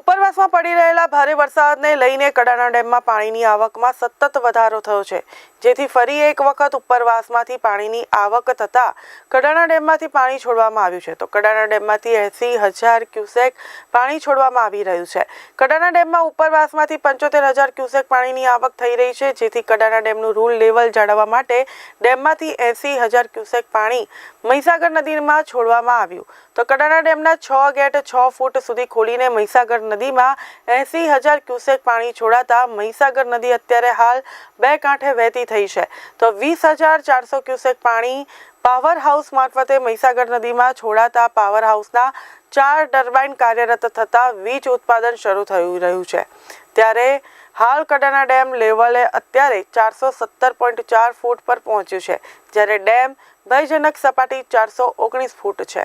ઉપરવાસમાં પડી રહેલા ભારે વરસાદને લઈને કડાણા ડેમમાં પાણીની આવકમાં સતત વધારો થયો છે. જેથી ફરી એક વખત ઉપરવાસમાંથી પાણીની આવક થતાં કડાણા ડેમમાંથી પાણી છોડવામાં આવ્યું છે. તો કડાણા ડેમમાંથી એંસી હજાર ક્યુસેક પાણી છોડવામાં આવી રહ્યું છે. કડાણા ડેમમાં ઉપરવાસમાંથી પંચોતેર હજાર ક્યુસેક પાણીની આવક થઈ રહી છે. જેથી કડાણા ડેમનું રૂલ લેવલ જાળવવા માટે ડેમમાંથી એંસી હજાર ક્યુસેક પાણી મહીસાગર નદીમાં છોડવામાં આવ્યું. તો કડાણા ડેમના છ ગેટ છ ફૂટ સુધી ખોલીને મહીસાગર નદીમાં એંસી હજાર ક્યુસેક પાણી છોડાતા મહીસાગર નદી અત્યારે હાલ બે કાંઠે વહેતી થઈ છે. તો વીસ હજાર ચારસો ક્યુસેક પાણી પાવર હાઉસ મારફતે મહીસાગર નદીમાં છોડાતા પાવર હાઉસના ચાર ટર્બાઇન કાર્યરત થતાં વીજ ઉત્પાદન શરૂ થઈ રહ્યું છે. ત્યારે હાલ કડાના ડેમ લેવલે અત્યારે ચારસો સત્તર પોઈન્ટ ચાર ફૂટ પર પહોંચ્યું છે, જ્યારે ડેમ ભયજનક સપાટી ચારસો ઓગણીસ ફૂટ છે.